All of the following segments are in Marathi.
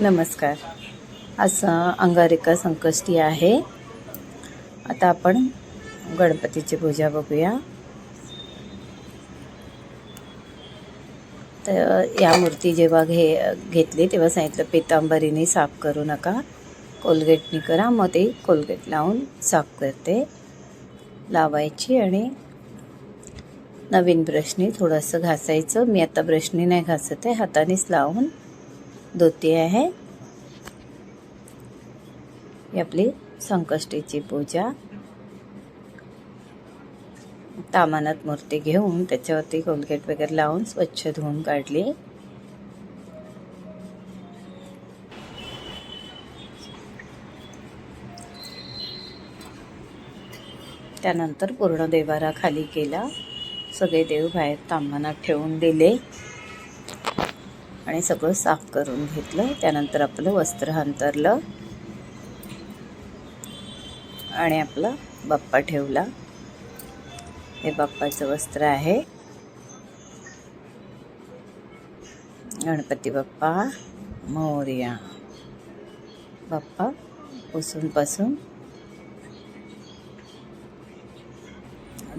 नमस्कार. आज अंगारिका संकष्टी आहे. आता आपण गणपतीची पूजा बघूया. तर या मूर्ती जेव्हा घे घेतली तेव्हा सांगितलं पितांबरीने साफ करू नका. कोलगेटनी करा मग ते कोलगेट लावून साफ करते. लावायची आणि नवीन ब्रशनी थोडंसं घासायचं. मी आता ब्रशनी नाही घासत आहे हातानेच लावून धुते आहे. ही आपली संकष्टीची पूजा. तामानात मूर्ती घेऊन त्याच्यावरती कोलगेट वगैरे लावून स्वच्छ धुवून काढली. त्यानंतर पूर्ण देवारा खाली केला. सगळे देव बाहेर तांबानात ठेवून दिले. आणि सगळं साफ करून घेतलं. त्यानंतर आपलं वस्त्र अंतरलं. आणि आपला बाप्पा ठेवला. हे बाप्पाचं वस्त्र आहे. गणपती बाप्पा मोर्या. बाप्पा पुसूनपासून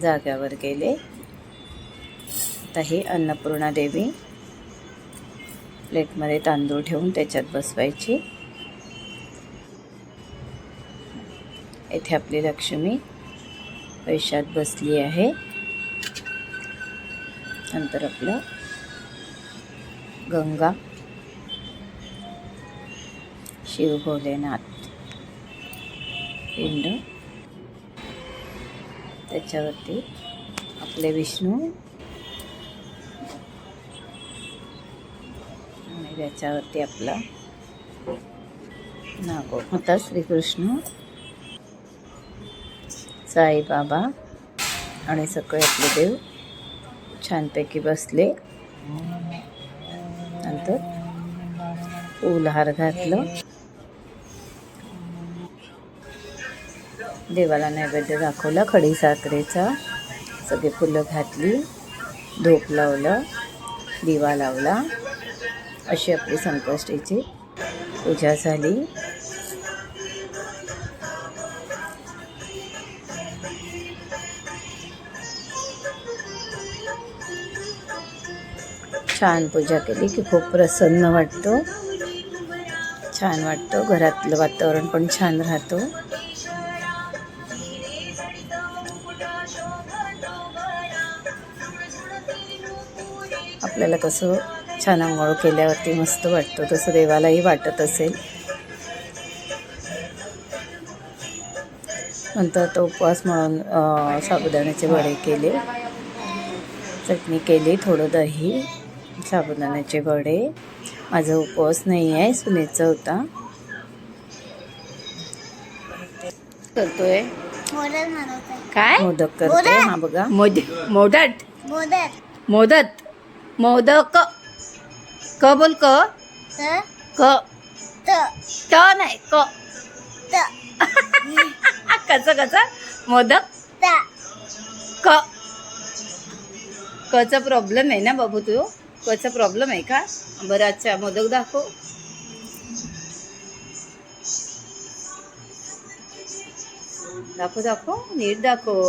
जाग्यावर गेले. आता ही अन्नपूर्णा देवी प्लेटमध्ये तांदूळ ठेवून त्याच्यात बसवायची. येथे आपली लक्ष्मी पैशात बसली आहे. नंतर आपलं गंगा शिव भोलेनाथ पिंड. त्याच्यावरती आपले विष्णू याच्यावरती आपला नागो होता श्रीकृष्ण. साईबाबा आणि सगळे आपले देव छानपैकी बसले. नंतर फुलहार घातलं. देवाला नैवेद्य दाखवला खडी साखरेचा सगळे फुलं घातली धूप लावलं दिवा लावला. अशी आपली संकष्टीची पूजा झाली. छान पूजा केली की खूप प्रसन्न वाटतो. छान वाटतो. घरातलं वातावरण पण छान राहतो. आपल्याला कसं छान आंघोळ केल्यावरती मस्त वाटतं तसं देवालाही वाटत असेल. नंतर तो उपवास म्हणून साबुदाण्याचे वडे केले. चटणी केली थोडं दही साबुदाण्याचे वडे. माझा उपवास नाही आहे सुनेचा होता. करतोय? मोदक काय? मोदक करते. हा बघा. मोद मोदट मोदक. मोदत मोदक. क बोल क. त. क. त. त नाही क. त. कच कच मोदक? त. क. कचा प्रॉब्लेम आहे ना बाबू तू? कचा प्रॉब्लेम आहे का? बरं अच्छा मोदक दाखव. दाखव दाखव नीट दाखव.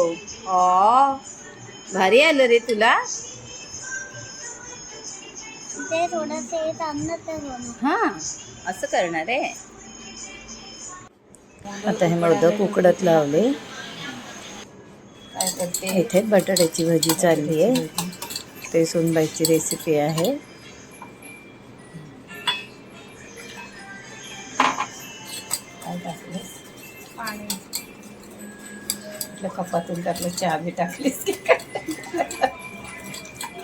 भारी आलं रे तुला. ते थोडंसं हे तर हा असं करणार आहे. आता हे मोदक उकडत लावले. काय करते इथे बटाट्याची भाजी चालली आहे. ते सोनबाईची रेसिपी आहे. कपातून टाकलं चहा बी टाकलीस की?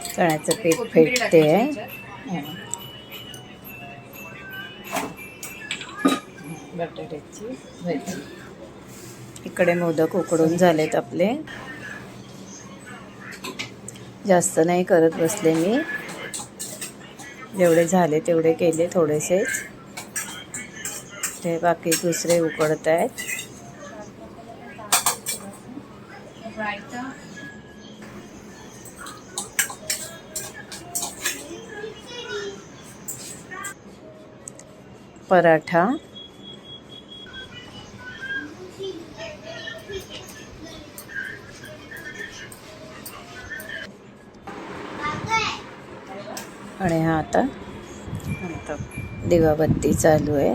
चण्याचं पीठ फेटते. आहे. बटाट्याची भाजी. इकडे मोदक उकडून झालेत आपले. जास्त नाही करत बसले मी. जेवढे झाले तेवढे केले थोडेसेच. ते बाकी दुसरे उकडत आहेत पराठा. आणि हा आता दिवाबत्ती चालू आहे.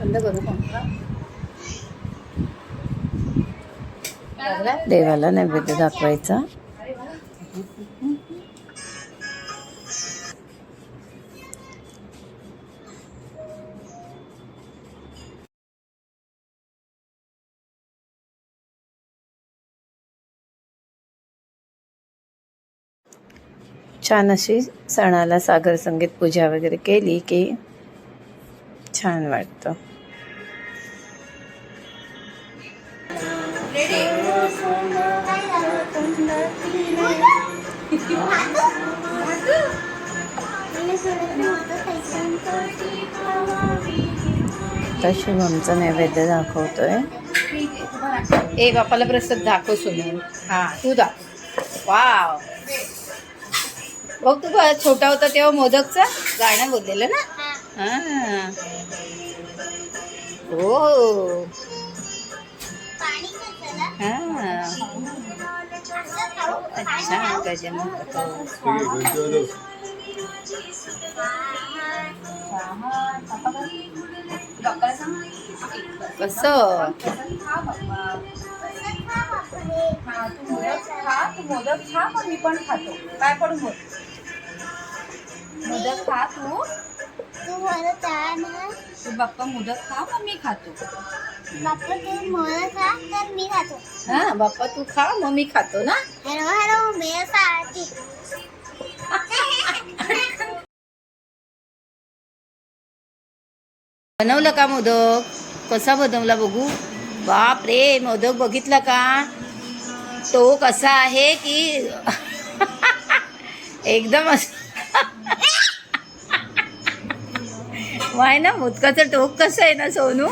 बंद करू देवाला नैवेद्य दाखवायचा. छान अशी सणाला सागर संगीत पूजा वगैरे केली की छान वाटतं. आता नैवेद्य दाखवतोय. ए बापाला प्रसाद दाखव सोनू हा तू दाखव. वाव. बघ तू छोटा होता तेव्हा मोदकचा गाणं बोललेलं ना? हा. हो. हा. अच्छा गजानन. कसं? मोदक खा मी पण खातो. काय पण मोदक खा तू. तू मला चहा ना. तू बाप्पा मोदक खा मग मी खातो. बाप्पा तू मला खा तर मी खातो. हा बाप्पा तू खा मग मी खातो ना. हॅलो हॅलो सारथी बनवलं का मोदक? कसा बनवला बघू? बाप रे मोदक बघितला का? तो कसा आहे की एकदम असं वाय ना मोदकाचं टोक कसं आहे ना सोनू?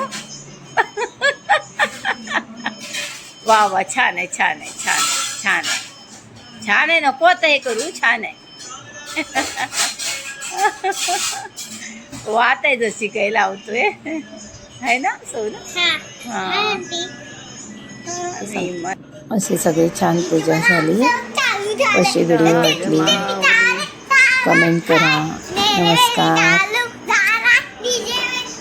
वा वा छान आहे छान आहे छान आहे छान आहे. छान आहे नको आता हे करू छान आहे. वात आहे जशी काही लावतोय. आहे ना सोनू? हा. अशी सगळी छान पूजा झाली. कशी व्हिडिओ वाटली. कमेंट करा. नमस्कार.